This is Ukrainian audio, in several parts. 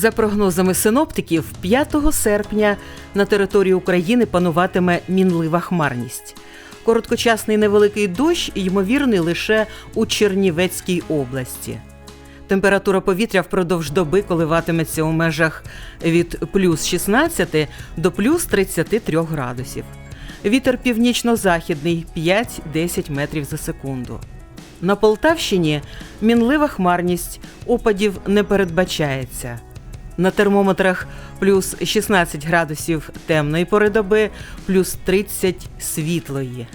За прогнозами синоптиків, 5 серпня на території України пануватиме мінлива хмарність. Короткочасний невеликий дощ ймовірний лише у Чернівецькій області. Температура повітря впродовж доби коливатиметься у межах від плюс 16 до плюс 33 градусів. Вітер північно-західний 5-10 метрів за секунду. На Полтавщині мінлива хмарність, опадів не передбачається. На термометрах плюс 16 градусів темної пори доби, плюс 30 світлої.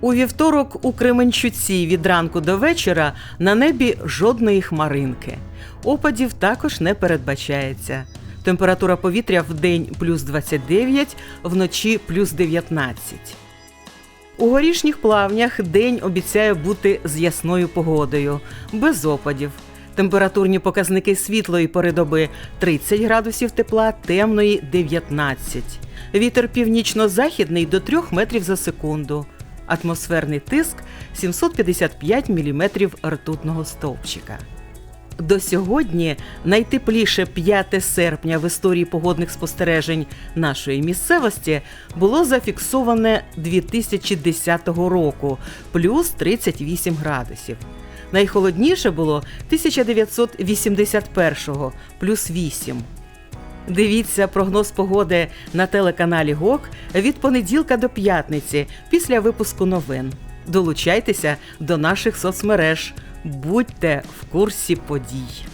У вівторок у Кременчуці від ранку до вечора на небі жодної хмаринки. Опадів також не передбачається. Температура повітря в день плюс 29, вночі плюс 19. У горішніх плавнях день обіцяє бути з ясною погодою, без опадів. Температурні показники світлої пори доби 30 градусів тепла, темної 19. Вітер північно-західний до 3 метрів за секунду. Атмосферний тиск 755 мм ртутного стовпчика. До сьогодні найтепліше 5 серпня в історії погодних спостережень нашої місцевості було зафіксоване 2010 року плюс 38 градусів. Найхолодніше було 1981 плюс 8. Дивіться прогноз погоди на телеканалі ГОК від понеділка до п'ятниці після випуску новин. Долучайтеся до наших соцмереж. Будьте в курсі подій.